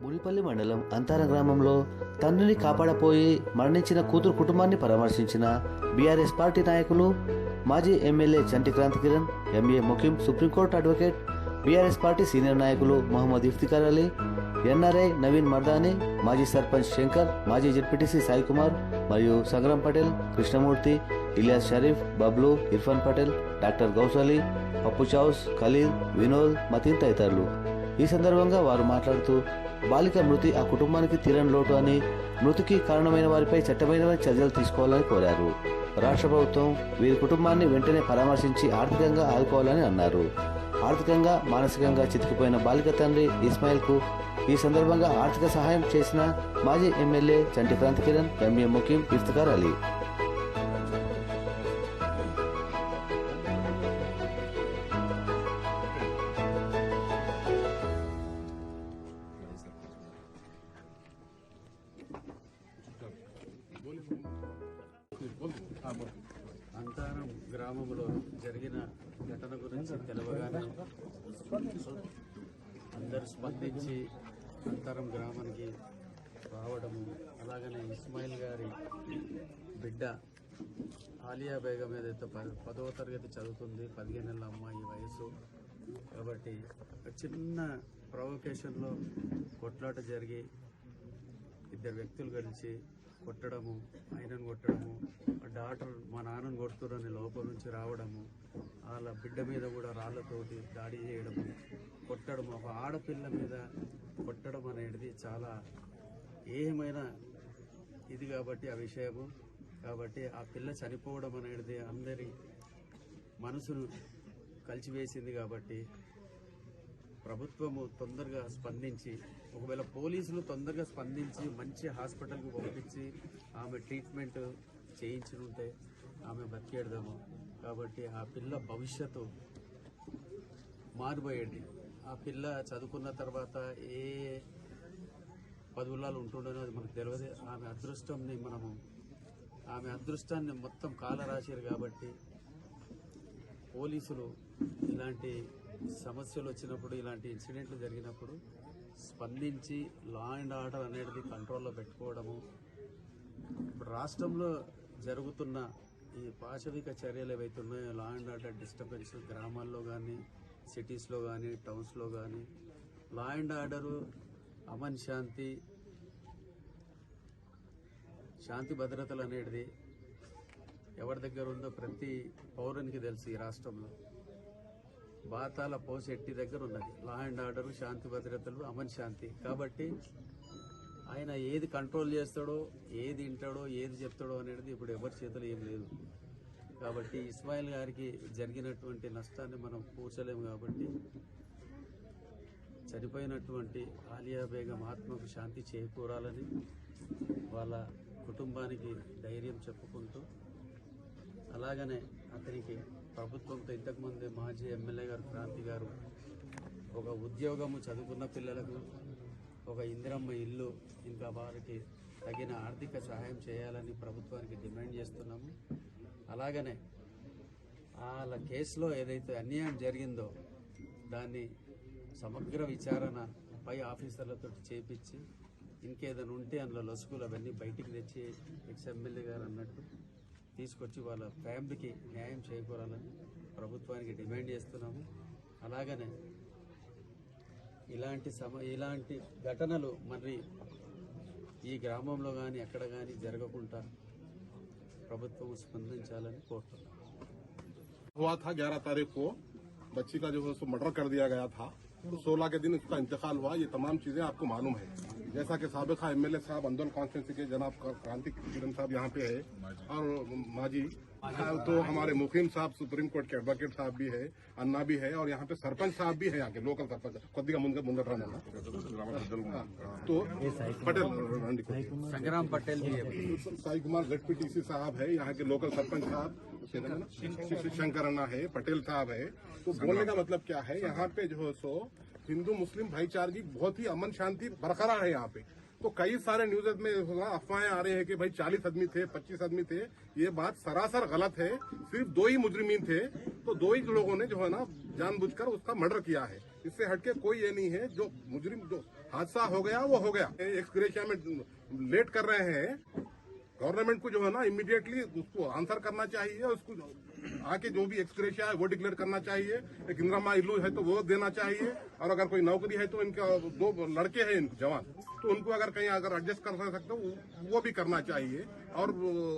మునిపల్లి మండలం అంతార గ్రామంలో తండ్రిని కాపాడపోయి మరణించిన కూతురు కుటుంబాన్ని పరామర్శించిన బీఆర్ఎస్ పార్టీ నాయకులు మాజీ MLA Chanti Kranthi Kiran M A Mukheem supreme court advocate BRS party senior నాయకులు మహమ్మద్ ఇఫ్తికార్ అలీ ఎన్ఆర్ఐ నవీన్ మర్దాని మాజీ సర్పంచ్ శంకర్ మాజీ జడ్పీటీసీ సాయి కుమార్ మరియు సంగ్రామ్ పటేల్ కృష్ణమూర్తి ఇలియాస్ షరీఫ్ బబ్లు ఇర్ఫాన్ పటేల్ డాక్టర్ గౌసలి పప్పు చౌస్ ఖలీల్ వినోద్ మతీన్ తదితరులు. ఈ సందర్భంగా వారు మాట్లాడుతూ బాలిక మృతి ఆ కుటుంబానికి తీరని లోటు అని మృతికి కారణమైన వారిపై చట్టమైన చర్యలు తీసుకోవాలని కోరారు. రాష్ట్ర ప్రభుత్వం వీరి కుటుంబాన్ని వెంటనే పరామర్శించి ఆర్థికంగా ఆదుకోవాలని అన్నారు. ఆర్థికంగా మానసికంగా చితికిపోయిన బాలిక తండ్రి ఇస్మాయిల్కు ఈ సందర్భంగా ఆర్థిక సహాయం చేసిన మాజీ MLA Chanti Kranthi Kiran M A Mukheem Iftikhar Ali. Antharam గ్రామంలో జరిగిన ఘటన గురించి తెలవగానే అందరూ స్పందించి అంతరం గ్రామానికి రావడము. అలాగనే ఇస్మాయిల్ గారి బిడ్డ ఆలియా బేగం ఏదైతే ప- పదవ తరగతి చదువుతుంది పదిహేను నెలల అమ్మాయి వయసు కాబట్టి ఒక చిన్న ప్రొవకేషన్లో కొట్లాట జరిగి ఇద్దరు వ్యక్తులు కలిసి కొట్టడము ఆయనను కొట్టడము ఆ డాక్టర్ మా నాన్నను కొడుతురని లోపల నుంచి రావడము వాళ్ళ బిడ్డ మీద కూడా రాళ్ళతోటి దాడి చేయడము కొట్టడం ఒక ఆడపిల్ల మీద కొట్టడం అనేది చాలా ఏమైనా ఇది కాబట్టి ఆ విషయము. కాబట్టి ఆ పిల్ల చనిపోవడం అనేది అందరి మనసును కలిచివేసింది కాబట్టి ప్రభుత్వము తొందరగా స్పందించి ఒకవేళ పోలీసులు తొందరగా స్పందించి మంచి హాస్పిటల్కి పంపించి ఆమె ట్రీట్మెంట్ చేయించుకుంటే ఆమె బతికేడదాము. కాబట్టి ఆ పిల్ల భవిష్యత్తు మారిపోయేది. ఆ పిల్ల చదువుకున్న తర్వాత ఏ పదువులాలు ఉంటుండనో అది మనకు తెలియదు ఆమె అదృష్టంని మనము ఆమె అదృష్టాన్ని మొత్తం కాల రాశారు కాబట్టి పోలీసులు ఇలాంటి సమస్యలు వచ్చినప్పుడు ఇలాంటి ఇన్సిడెంట్లు జరిగినప్పుడు స్పందించి లా అండ్ ఆర్డర్ అనేది కంట్రోల్లో పెట్టుకోవడము. ఇప్పుడు రాష్ట్రంలో జరుగుతున్న ఈ పాశవిక చర్యలు ఏవైతే ఉన్నాయో లా అండ్ ఆర్డర్ డిస్టర్బెన్స్ గ్రామాల్లో కానీ సిటీస్లో కానీ టౌన్స్లో కానీ లా అండ్ ఆర్డరు అమన్ శాంతి శాంతి భద్రతలు అనేది ఎవరి దగ్గర ఉందో ప్రతి పౌరునికి తెలుసు ఈ రాష్ట్రంలో. బాతాల పోసెట్టి దగ్గర ఉన్నది. లా అండ్ ఆర్డర్ శాంతి భద్రతలు అమన్ శాంతి. కాబట్టి ఆయన ఏది కంట్రోల్ చేస్తాడో ఏది వింటాడో ఏది చెప్తాడో అనేది ఇప్పుడు ఎవరి చేతిలో ఏం లేదు. కాబట్టి ఇస్మాయిల్ గారికి జరిగినటువంటి నష్టాన్ని మనం పూడ్చలేము కాబట్టి చనిపోయినటువంటి ఆలియా బేగం ఆత్మకు శాంతి చేకూరాలని వాళ్ళ కుటుంబానికి ధైర్యం చెప్పుకుంటూ అలాగనే అతనికి ప్రభుత్వంతో ఇంతకుముందే మాజీ ఎమ్మెల్యే గారు క్రాంతి గారు ఒక ఉద్యోగము చదువుకున్న పిల్లలకు ఒక ఇందిరమ్మ ఇల్లు ఇంకా వారికి తగిన ఆర్థిక సహాయం చేయాలని ప్రభుత్వానికి డిమాండ్ చేస్తున్నాము. అలాగనే వాళ్ళ కేసులో ఏదైతే అన్యాయం జరిగిందో దాన్ని సమగ్ర విచారణ పై ఆఫీసర్లతో చేపించి ఇంకేదైనా ఉంటే అందులో లొసుగులు అవన్నీ బయటికి తెచ్చి ఎక్స్ ఎమ్మెల్యే గారు అన్నట్టు తీసుకొచ్చి వాళ్ళ ఫ్యామిలీకి న్యాయం చేకూరాలని ప్రభుత్వానికి డిమాండ్ చేస్తున్నాము అలాగనే ఇలాంటి సమ ఇలాంటి ఘటనలు మరి ఈ గ్రామంలో కానీ ఎక్కడ కానీ జరగకుండా ప్రభుత్వం స్పందించాలని కోరుతున్నాం हुआ था ग्यारह तारीख को बच्ची का जो है उसको मर्डर कर दिया गया था तो सोलह के दिन उसका इंतकाल हुआ ये तमाम चीजें आपको मालूम है जैसा कि सबका एम एल साहब आंदोलन कॉन्फ्रेंस के जनाब क्रांति किरण साहब यहाँ पे है और माजी तो हमारे मुकीम साहब सुप्रीम कोर्ट के एडवोकेट साहब भी है अन्ना भी है और यहाँ पे सरपंच साहब भी है यहाँ के लोकल सरपंच खुद का मुंगत मुंगत हाँ, तो पटेल संग्राम पटेल साई कुमार जेडपीटीसी साहब है यहाँ के लोकल सरपंच साहब शंकर अन्ना है पटेल साहब है। तो बोलने का मतलब क्या है? यहाँ पे जो है सो हिंदू, मुस्लिम भाईचारगी बहुत ही अमन शांति बरकरार है यहाँ पे। तो कई सारे न्यूज़ में अफवाहें आ रहे हैं कि भाई 40 आदमी थे 25 आदमी थे, ये बात सरासर गलत है। सिर्फ़ दो ही मुजरिमीन थे तो दो ही लोगों ने जो है ना जानबूझकर उसका मर्डर किया है। इससे हटके कोई ये नहीं है, जो मुजरिम, जो हादसा हो गया, वो हो गया। एक्सग्रेशिया में लेट कर रहे हैं। गवर्नमेंट को जो है ना इमीडिएटली उसको आंसर करना चाहिए, उसको आके जो भी एक्सक्रेशन है, वो डिक्लेयर करना चाहिए। एक इंदिरा इल्लू है तो वो देना चाहिए, और अगर कोई नौकरी है तो इनके, दो लड़के हैं इनके जवान तो उनको अगर कहीं अगर एडजस्ट कर सकते हो वो- भी करना चाहिए। और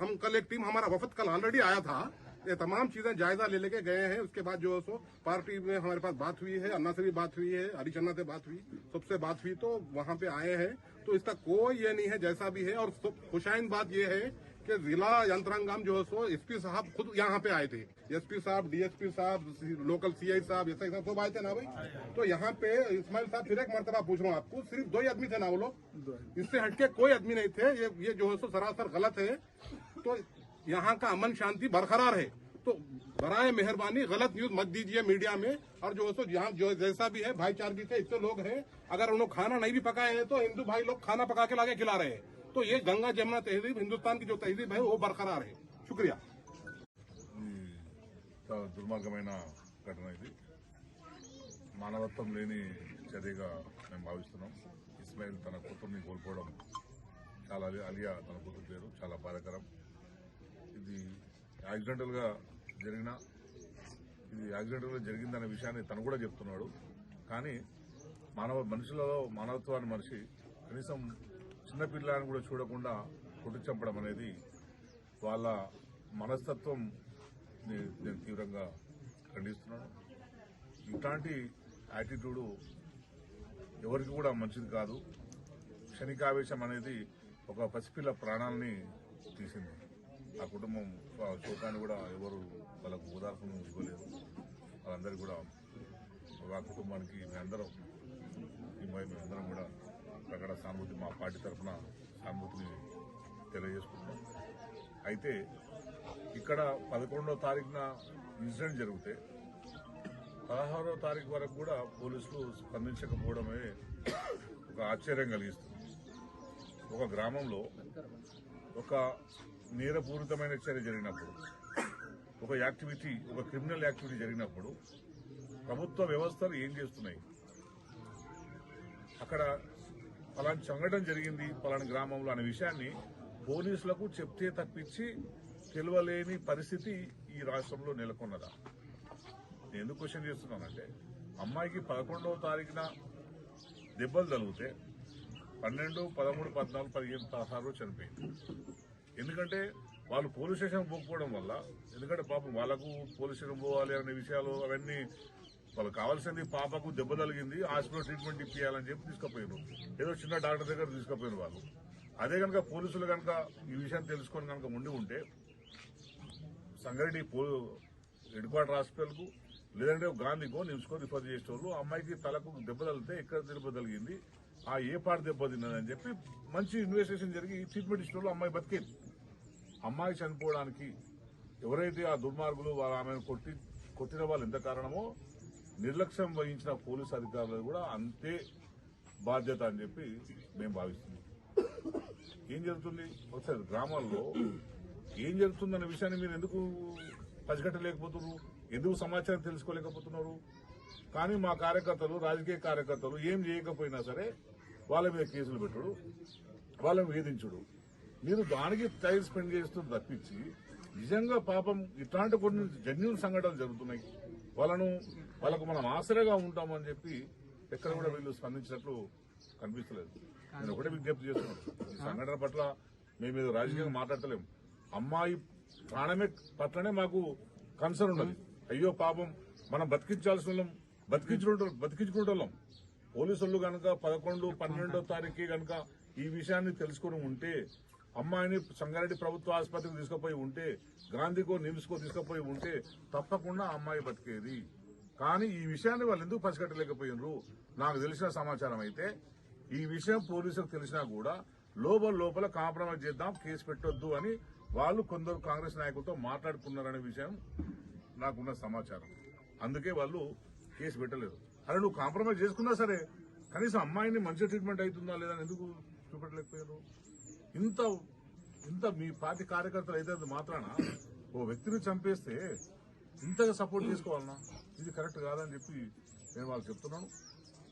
हम, कल एक टीम हमारा वफद कल ऑलरेडी आया था ये तमाम चीज़ें जायजा ले लेके गए हैं। उसके बाद जो है सो पार्टी में हमारे पास बात हुई है अन्ना से भी बात हुई है हरिचन्ना से बात हुई सबसे बात हुई तो वहाँ पे आए हैं। तो इसका कोई ये नहीं है जैसा भी है। और खुशाइन बात ये है कि जिला यंत्रांगम जो है सो एसपी साहब खुद यहाँ पे आए थे। एसपी साहब डीएसपी साहब लोकल सीआई साहब ऐसा साहब सब आए थे ना भाई? तो यहाँ पे इस्माइल साहब फिर एक मरतबा पूछ रहा हूँ आपको सिर्फ़ दो ही आदमी थे ना वो लोग? इससे हटके कोई आदमी नहीं थे। ये ये जो है सो सरासर गलत है। तो यहाँ का अमन शांति बरकरार है तो बराए मेहरबानी गलत न्यूज मत दीजिए मीडिया में और जो है सो यहाँ जो जैसा भी है भाईचारगी से इतने लोग हैं अगर उन्होंने खाना नहीं भी पकाए हैं तो हिंदू भाई लोग खाना पका के लाके खिला रहे हैं तो ये गंगा जमुना तहजीब हिंदुस्तान की जो तहजीब है वो बरकरार है शुक्रिया ఈ చాలా దుర్మార్గమైన ఘటన ఇది మానవత్వం లేని చర్యగా మేము భావిస్తున్నాం ఇస్మాయిల్ తన కూతుర్ని కోల్పోవడం చాలా అలి- అలియా తన కూతురు పేరు చాలా బాధాకరం ఇది యాక్సిడెంటల్గా జరిగిన ఇది యాక్సిడెంటల్గా జరిగిందనే విషయాన్ని తను కూడా చెప్తున్నాడు. కానీ మానవ మనుషులలో మానవత్వాన్ని మనిషి కనీసం చిన్నపిల్లని కూడా చూడకుండా కొట్టి చంపడం అనేది వాళ్ళ మనస్తత్వం నేను తీవ్రంగా ఖండిస్తున్నాను. ఇట్లాంటి యాటిట్యూడు ఎవరికి కూడా మంచిది కాదు. క్షణికావేశం అనేది ఒక పసిపిల్ల ప్రాణాలని తీసింది. ఆ కుటుంబం ఆ శోకాన్ని కూడా ఎవరు వాళ్ళకు ఓదార్పును ఇవ్వలేదు వాళ్ళందరికీ కూడా ఆ కుటుంబానికి మేమందరం ఈ మై- మేమందరం కూడా ప్రకట సానుభూతి మా పార్టీ తరఫున సానుభూతిని తెలియజేసుకుంటున్నాం. అయితే ఇక్కడ పదకొండో తారీఖున ఇన్సిడెంట్ జరిగితే పదహారో తారీఖు వరకు కూడా పోలీసులు స్పందించకపోవడమే ఒక ఆశ్చర్యం కలిగిస్తుంది. ఒక గ్రామంలో ఒక నేరపూరితమైన చర్య జరిగినప్పుడు ఒక యాక్టివిటీ ఒక క్రిమినల్ యాక్టివిటీ జరిగినప్పుడు ప్రభుత్వ వ్యవస్థలు ఏం చేస్తున్నాయి? అక్కడ పలాంటి సంఘటన జరిగింది పలాని గ్రామంలో అనే విషయాన్ని పోలీసులకు చెప్తే తప్పించి తెలియలేని పరిస్థితి ఈ రాష్ట్రంలో నెలకొన్నదా? నేను ఎందుకు క్వశ్చన్ చేస్తున్నానంటే అమ్మాయికి పదకొండవ తారీఖున దెబ్బలు తలిగితే పన్నెండు పదమూడు పద్నాలుగు పదిహేను పదహారు చనిపోయింది. ఎందుకంటే వాళ్ళు పోలీస్ స్టేషన్ పోకపోవడం వల్ల ఎందుకంటే పాపం వాళ్ళకు పోలీస్ స్టేషన్ పోవాలి అనే విషయాలు అవన్నీ వాళ్ళకి కావాల్సింది పాపకు దెబ్బ తగిలింది హాస్పిటల్ ట్రీట్మెంట్ ఇప్పించాలని చెప్పి తీసుకుపోయారు ఏదో చిన్న డాక్టర్ దగ్గర తీసుకుపోయారు వాళ్ళు. అదే కనుక పోలీసులు కనుక ఈ విషయం తెలుసుకొని కనుక ఉండి ఉంటే సంగారెడ్డి పో హెడ్ క్వార్టర్ హాస్పిటల్కు లేదంటే గాంధీకో నిమ్స్కో రిఫర్ చేసేవాళ్ళు అమ్మాయికి తలకు దెబ్బ తగిలితే ఎక్కడ దెబ్బ తగిలింది ఆ ఏ పాటు దెబ్బ తిన్నదని చెప్పి మంచి ఇన్వెస్టిగేషన్ జరిగి ట్రీట్మెంట్ ఇచ్చిన వాళ్ళు అమ్మాయి బతికేది. అమ్మాయి చనిపోవడానికి ఎవరైతే ఆ దుర్మార్గులు వాళ్ళ ఆమెను కొట్టి కొట్టిన వాళ్ళు ఎంత కారణమో నిర్లక్ష్యం వహించిన పోలీసు అధికారులు కూడా అంతే బాధ్యత అని చెప్పి మేము భావిస్తున్నాం. ఏం జరుగుతుంది? ఒకసారి గ్రామాల్లో ఏం జరుగుతుందన్న విషయాన్ని మీరు ఎందుకు పసిగట్టలేకపోతున్నారు? ఎందుకు సమాచారం తెలుసుకోలేకపోతున్నారు? కానీ మా కార్యకర్తలు రాజకీయ కార్యకర్తలు ఏం చేయకపోయినా సరే వాళ్ళ మీద కేసులు పెట్టడు వాళ్ళని వేధించుడు. మీరు దానికి టైం స్పెండ్ చేస్తూ తప్పించి నిజంగా పాపం ఇట్లాంటి కొన్ని జెన్యున్ సంఘటనలు జరుగుతున్నాయి. వాళ్ళను వాళ్ళకు మనం ఆసరగా ఉంటామని చెప్పి ఎక్కడ కూడా వీళ్ళు స్పందించినట్లు కనిపిస్తలేదు. నేను ఒకటే విజ్ఞప్తి చేస్తున్నాను. ఈ సంఘటన పట్ల మేము ఏదో రాజకీయంగా మాట్లాడతలేము అమ్మాయి ప్రాణమే పట్లనే మాకు కన్సర్న్ ఉన్నది. అయ్యో పాపం మనం బతికించాల్సిన వాళ్ళం బతికించుకుంటాం బతికించుకుంటాం పోలీసులు కనుక పదకొండు పన్నెండో తారీఖు కనుక ఈ విషయాన్ని తెలుసుకుని ఉంటే అమ్మాయిని సంగారెడ్డి ప్రభుత్వ ఆసుపత్రికి తీసుకుపోయి ఉంటే గాంధీకో నిమ్స్కో తీసుకుపోయి ఉంటే తప్పకుండా అమ్మాయి బతికేది. కానీ ఈ విషయాన్ని వాళ్ళు ఎందుకు పసిగట్టలేకపోయినరు నాకు తెలిసిన సమాచారం అయితే ఈ విషయం పోలీసులకు తెలిసినా కూడా లోపల లోపల కాంప్రమైజ్ చేద్దాం కేసు పెట్టొద్దు అని వాళ్ళు కొందరు కాంగ్రెస్ నాయకులతో మాట్లాడుకున్నారనే విషయం నాకున్న సమాచారం. అందుకే వాళ్ళు కేసు పెట్టలేదు. అరే నువ్వు కాంప్రమైజ్ చేసుకున్నా సరే కనీసం అమ్మాయిని మంచి ట్రీట్మెంట్ అవుతుందా లేదా అని ఎందుకు చూపెట్టలేకపోయారు ఇంత ఇంత మీ పార్టీ కార్యకర్తలు అయితే మాత్రాన ఓ వ్యక్తిని చంపేస్తే ఇంతగా సపోర్ట్ తీసుకోవాలన్నా ఇది కరెక్ట్ కాదని చెప్పి నేను వాళ్ళు చెప్తున్నాను.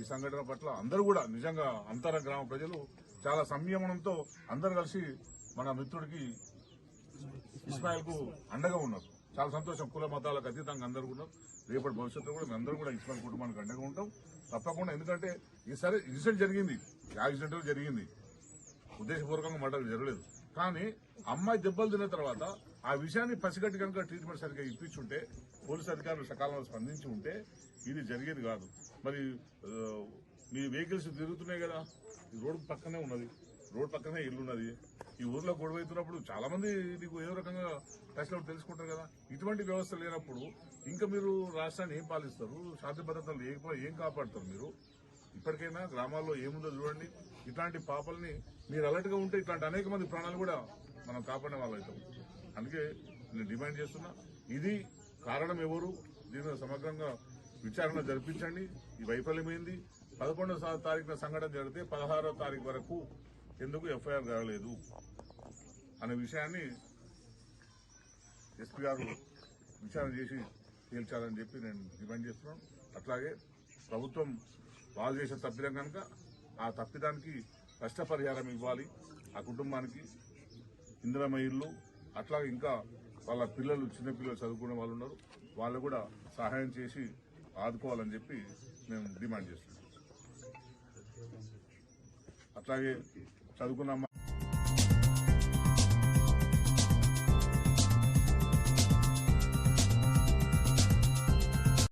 ఈ సంఘటన పట్ల అందరూ కూడా నిజంగా అంతర గ్రామ ప్రజలు చాలా సంయమనంతో అందరు కలిసి మన మిత్రుడికి ఇస్మాయిల్కు అండగా ఉన్నారు. చాలా సంతోషం. కుల మతాలకు అతీతంగా అందరూ ఉన్నారు. రేపటి భవిష్యత్తులో కూడా అందరూ కూడా ఇస్మాయిల్ కుటుంబానికి అండగా ఉంటాం. తప్పకుండా ఎందుకంటే ఈసారి ఇన్సిడెంట్ జరిగింది. యాక్సిడెంట్ జరిగింది. ఉద్దేశపూర్వకంగా మర్డర్ జరగలేదు. కానీ అమ్మాయి దెబ్బలు తిన్న తర్వాత ఆ విషయాన్ని పసిగట్టి కనుక ట్రీట్మెంట్ సరిగ్గా ఇప్పించుంటే పోలీసు అధికారులు సకాలంలో స్పందించి ఉంటే ఇది జరిగేది కాదు. మరి మీ వెహికల్స్ తిరుగుతున్నాయి కదా రోడ్డు పక్కనే ఉన్నది రోడ్ పక్కనే ఇల్లు ఉన్నది ఈ ఊర్లో గొడవ అవుతున్నప్పుడు చాలా మంది నీకు ఏదో రకంగా టచ్లో తెలుసుకుంటారు కదా ఇటువంటి వ్యవస్థ లేనప్పుడు ఇంకా మీరు రాష్ట్రాన్ని ఏం పాలిస్తారు? శాంతి భద్రతలు ఏం కాపాడుతారు మీరు? ఇప్పటికైనా గ్రామాల్లో ఏముందో చూడండి. ఇట్లాంటి పాపల్ని మీరు అలర్ట్గా ఉంటే ఇట్లాంటి అనేక మంది ప్రాణాలు కూడా మనం కాపాడే వాళ్ళు అవుతాం అందుకే నేను డిమాండ్ చేస్తున్నా ఇది కారణం ఎవరు? దీని సమగ్రంగా విచారణ జరిపించండి. ఈ వైఫల్యం ఏంది పదకొండవ తారీఖున సంఘటన జరిగితే పదహారో తారీఖు వరకు ఎందుకు ఎఫ్ఐఆర్ కాలేదు అనే విషయాన్ని ఎస్పీ గారు విచారణ చేసి తేల్చాలని చెప్పి నేను డిమాండ్ చేస్తున్నాను. అట్లాగే ప్రభుత్వం వాళ్ళు చేసే తప్పిదం కనుక ఆ తప్పిదానికి నష్టపరిహారం ఇవ్వాలి. ఆ కుటుంబానికి ఇందిరమ్మ ఇల్లు అట్లాగే ఇంకా వాళ్ళ పిల్లలు చిన్నపిల్లలు చదువుకునే వాళ్ళు ఉన్నారు. వాళ్ళు కూడా సహాయం చేసి ఆదుకోవాలని చెప్పి మేము డిమాండ్ చేస్తున్నాం. అట్లాగే చదువుకున్న